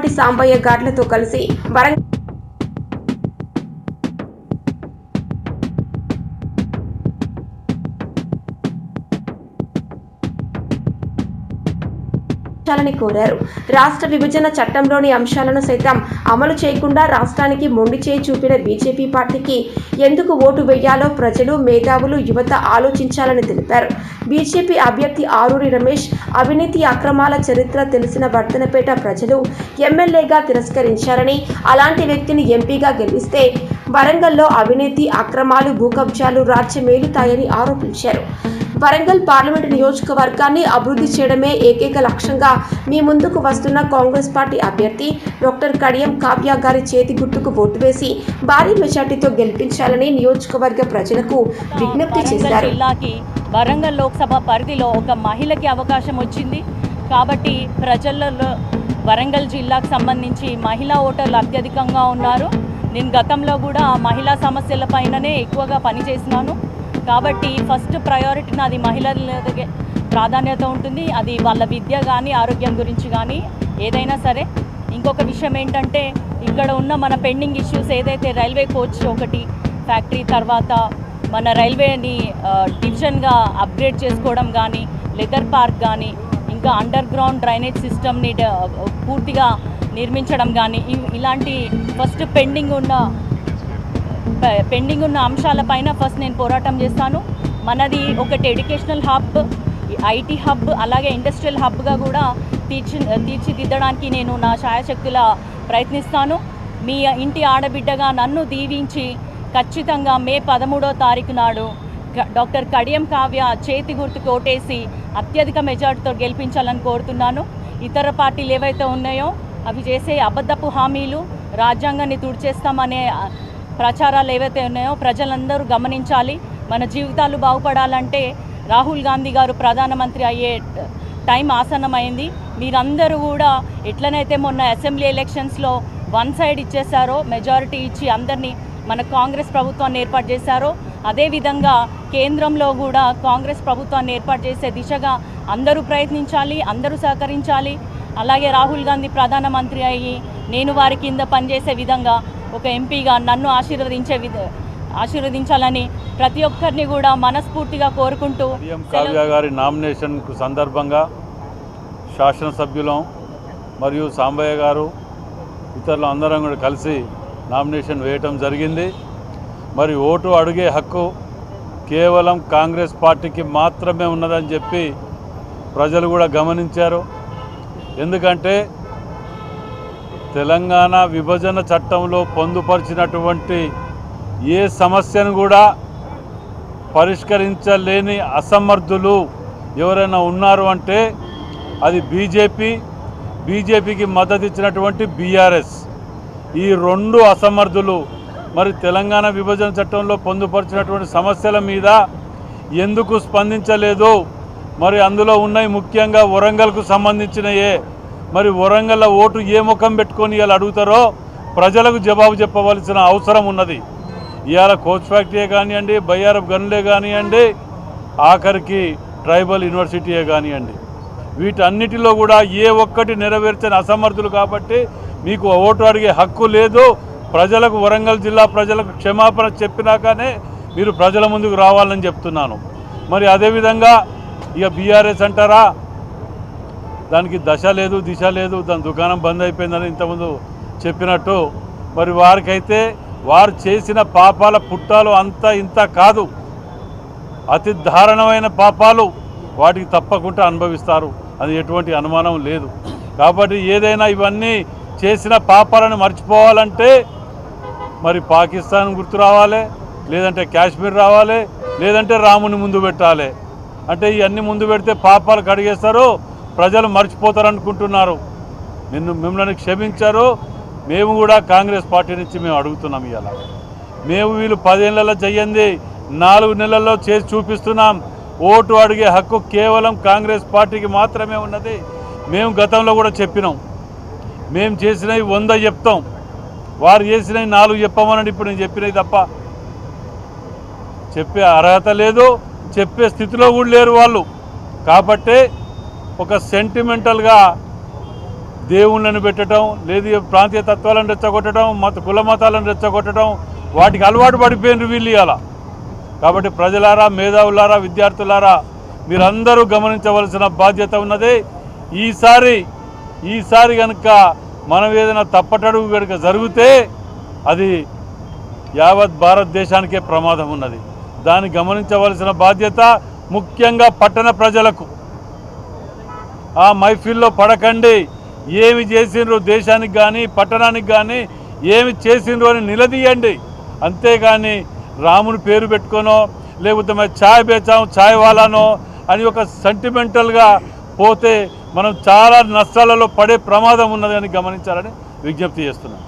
పుట్టపాటి సాంబయ్య గాడ్లతో కలిసి వరంగల్ అంశాలని కోరారు. రాష్ట్ర విభజన చట్టంలోని అంశాలను సైతం అమలు చేయకుండా రాష్ట్రానికి మొండి చేయి చూపిన బీజేపీ పార్టీకి ఎందుకు ఓటు వేయాలో ప్రజలు మేధావులు యువత ఆలోచించాలని తెలిపారు. బీజేపీ అభ్యర్థి ఆరూరి రమేష్ అవినీతి అక్రమాల చరిత్ర తెలిసిన వర్ధనపేట ప్రజలు ఎమ్మెల్యేగా తిరస్కరించారని అలాంటి వ్యక్తిని ఎంపీగా గెలిస్తే వరంగల్లో అవినీతి అక్రమాలు భూకబ్జాలు రాజ్యమేలుతాయని ఆరోపించారు. వరంగల్ పార్లమెంటు నియోజకవర్గాన్ని అభివృద్ధి చేయడమే ఏకైక లక్ష్యంగా మీ ముందుకు వస్తున్న కాంగ్రెస్ పార్టీ అభ్యర్థి డాక్టర్ కడియం కావ్య గారి చేతి గుర్తుకు ఓటు వేసి భారీ మెజార్టీతో గెలిపించాలని నియోజకవర్గ ప్రజలకు విజ్ఞప్తి చేశారు. జిల్లాకి వరంగల్ లోక్సభ పరిధిలో ఒక మహిళకి అవకాశం వచ్చింది. కాబట్టి ప్రజలలో వరంగల్ జిల్లాకు సంబంధించి మహిళా ఓటర్లు అత్యధికంగా ఉన్నారు. నేను గతంలో కూడా మహిళా సమస్యల పైననే ఎక్కువగా పనిచేసినాను. కాబట్టి ఫస్ట్ ప్రయారిటీ నాది మహిళలకే ప్రాధాన్యత ఉంటుంది. అది వాళ్ళ విద్య కానీ ఆరోగ్యం గురించి కానీ ఏదైనా సరే. ఇంకొక విషయం ఏంటంటే ఇక్కడ ఉన్న మన పెండింగ్ ఇష్యూస్ ఏదైతే రైల్వే కోచ్ ఒకటి ఫ్యాక్టరీ తర్వాత మన రైల్వేని డివిజన్గా అప్గ్రేడ్ చేసుకోవడం కానీ లెదర్ పార్క్ కానీ ఇంకా అండర్ గ్రౌండ్ డ్రైనేజ్ సిస్టమ్ని పూర్తిగా నిర్మించడం కానీ ఇలాంటి ఫస్ట్ పెండింగ్ ఉన్న పెండింగ్ ఉన్న అంశాలపైన ఫస్ట్ నేను పోరాటం చేస్తాను. మనది ఒకటి ఎడ్యుకేషనల్ హబ్ ఐటీ హబ్ అలాగే ఇండస్ట్రియల్ హబ్గా కూడా తీర్చి తీర్చిదిద్దడానికి నేను నా ఛాయశక్తుల ప్రయత్నిస్తాను. మీ ఇంటి ఆడబిడ్డగా నన్ను దీవించి ఖచ్చితంగా మే పదమూడో తారీఖు నాడు డాక్టర్ కడియం కావ్య చేతి గుర్తు కోటేసి అత్యధిక మెజార్టీతో గెలిపించాలని కోరుతున్నాను. ఇతర పార్టీలు ఏవైతే ఉన్నాయో అవి చేసే అబద్ధపు హామీలు రాజ్యాంగాన్ని తుడిచేస్తామనే ప్రచారాలు ఏవైతే ఉన్నాయో ప్రజలందరూ గమనించాలి. మన జీవితాలు బాగుపడాలంటే రాహుల్ గాంధీ గారు ప్రధానమంత్రి అయ్యే టైం ఆసన్నమైంది. మీరందరూ కూడా ఎట్లనైతే మొన్న అసెంబ్లీ ఎలక్షన్స్లో వన్ సైడ్ ఇచ్చేశారో మెజారిటీ ఇచ్చి అందరినీ మన కాంగ్రెస్ ప్రభుత్వాన్ని ఏర్పాటు చేశారో అదేవిధంగా కేంద్రంలో కూడా కాంగ్రెస్ ప్రభుత్వాన్ని ఏర్పాటు చేసే దిశగా అందరూ ప్రయత్నించాలి అందరూ సహకరించాలి. అలాగే రాహుల్ గాంధీ ప్రధానమంత్రి అయ్యి నేను వారి కింద పనిచేసే విధంగా ఒక ఎంపీగా నన్ను ఆశీర్వదించే విధ ఆశీర్వదించాలని ప్రతి ఒక్కరిని కూడా మనస్ఫూర్తిగా కోరుకుంటూ కావ్య గారి నామినేషన్కు సందర్భంగా శాసనసభ్యులం మరియు సాంబయ్య గారు ఇతరులు అందరం కూడా కలిసి నామినేషన్ వేయటం జరిగింది. మరి ఓటు అడిగే హక్కు కేవలం కాంగ్రెస్ పార్టీకి మాత్రమే ఉన్నదని చెప్పి ప్రజలు కూడా గమనించారు. ఎందుకంటే తెలంగాణ విభజన చట్టంలో పొందుపరిచినటువంటి ఏ సమస్యను కూడా పరిష్కరించలేని అసమర్థులు ఎవరైనా ఉన్నారు అంటే అది బీజేపీ బీజేపీకి మద్దతు ఇచ్చినటువంటి బీఆర్ఎస్. ఈ రెండు అసమర్థులు మరి తెలంగాణ విభజన చట్టంలో పొందుపరిచినటువంటి సమస్యల మీద ఎందుకు స్పందించలేదు? మరి అందులో ఉన్నాయి ముఖ్యంగా వరంగల్కు సంబంధించినయే. మరి వరంగల్ ఓటు ఏ ముఖం పెట్టుకొని ఇలా అడుగుతారో ప్రజలకు జవాబు చెప్పవలసిన అవసరం ఉన్నది. ఇవాళ కోచ్ ఫ్యాక్టరీయే కానివ్వండి బయ్యారప్ గన్లే కానివ్వండి ఆఖరికి ట్రైబల్ యూనివర్సిటీయే కానివ్వండి. వీటన్నిటిలో కూడా ఏ ఒక్కటి నెరవేర్చని అసమర్థులు కాబట్టి మీకు ఓటు అడిగే హక్కు లేదు. ప్రజలకు వరంగల్ జిల్లా ప్రజలకు క్షమాపణ చెప్పినాకనే మీరు ప్రజల ముందుకు రావాలని చెప్తున్నాను. మరి అదేవిధంగా ఇక బీఆర్ఎస్ అంటారా? దానికి దశ లేదు దిశ లేదు దాని దుకాణం బంద్ అయిపోయిందని ఇంతకుముందు చెప్పినట్టు. మరి వారికైతే వారు చేసిన పాపాల పుట్టాలు అంత ఇంత కాదు. అతి దారుణమైన పాపాలు వాటికి తప్పకుండా అనుభవిస్తారు. అది ఎటువంటి అనుమానం లేదు. కాబట్టి ఏదైనా ఇవన్నీ చేసిన పాపాలను మర్చిపోవాలంటే మరి పాకిస్తాన్ గుర్తు రావాలి లేదంటే కాశ్మీర్ రావాలి లేదంటే రాముని ముందు పెట్టాలి. అంటే ఇవన్నీ ముందు పెడితే పాపాలు కడిగేస్తారు ప్రజలు మర్చిపోతారు అనుకుంటున్నారు నిన్ను మిమ్మల్ని క్షమించారు మేము కూడా కాంగ్రెస్ పార్టీ నుంచి మేము అడుగుతున్నాం ఇవాళ. మేము వీళ్ళు పదేళ్ళలో చెయ్యండి నాలుగు నెలల్లో చేసి చూపిస్తున్నాం. ఓటు అడిగే హక్కు కేవలం కాంగ్రెస్ పార్టీకి మాత్రమే ఉన్నది. మేము గతంలో కూడా చెప్పినాం. మేము చేసినవి వంద చెప్తాం. వారు చేసినవి నాలుగు చెప్పమనండి ఇప్పుడు నేను చెప్పినవి తప్ప. చెప్పే అర్హత లేదు చెప్పే స్థితిలో కూడా లేరు వాళ్ళు. కాబట్టే ఒక సెంటిమెంటల్గా దేవుళ్ళను పెట్టడం లేదు ప్రాంతీయ తత్వాలను రెచ్చగొట్టడం మత కుల మతాలను రెచ్చగొట్టడం వాటికి అలవాటు పడిపోయిన వీళ్ళు ఇలా కాబట్టి ప్రజలారా మేధావులారా విద్యార్థులారా మీరందరూ గమనించవలసిన బాధ్యత ఉన్నది. ఈసారి ఈసారి కనుక మనం ఏదైనా తప్పటడుగు కనుక జరిగితే అది యావత్ భారతదేశానికే ప్రమాదం ఉన్నది. దాన్ని గమనించవలసిన బాధ్యత ముఖ్యంగా పట్టణ ప్రజలకు. ఆ మైఫిల్లో పడకండి. ఏమి చేసిండ్రు దేశానికి కానీ పట్టణానికి కానీ ఏమి చేసిండ్రు అని నిలదీయండి. అంతేగాని రాముని పేరు పెట్టుకోనో లేకపోతే మరి ఛాయ్ బేచాం ఛాయ్ వాలానో అని ఒక సెంటిమెంటల్గా పోతే మనం చాలా నష్టాలలో పడే ప్రమాదం ఉన్నదని గమనించాలని విజ్ఞప్తి చేస్తున్నాం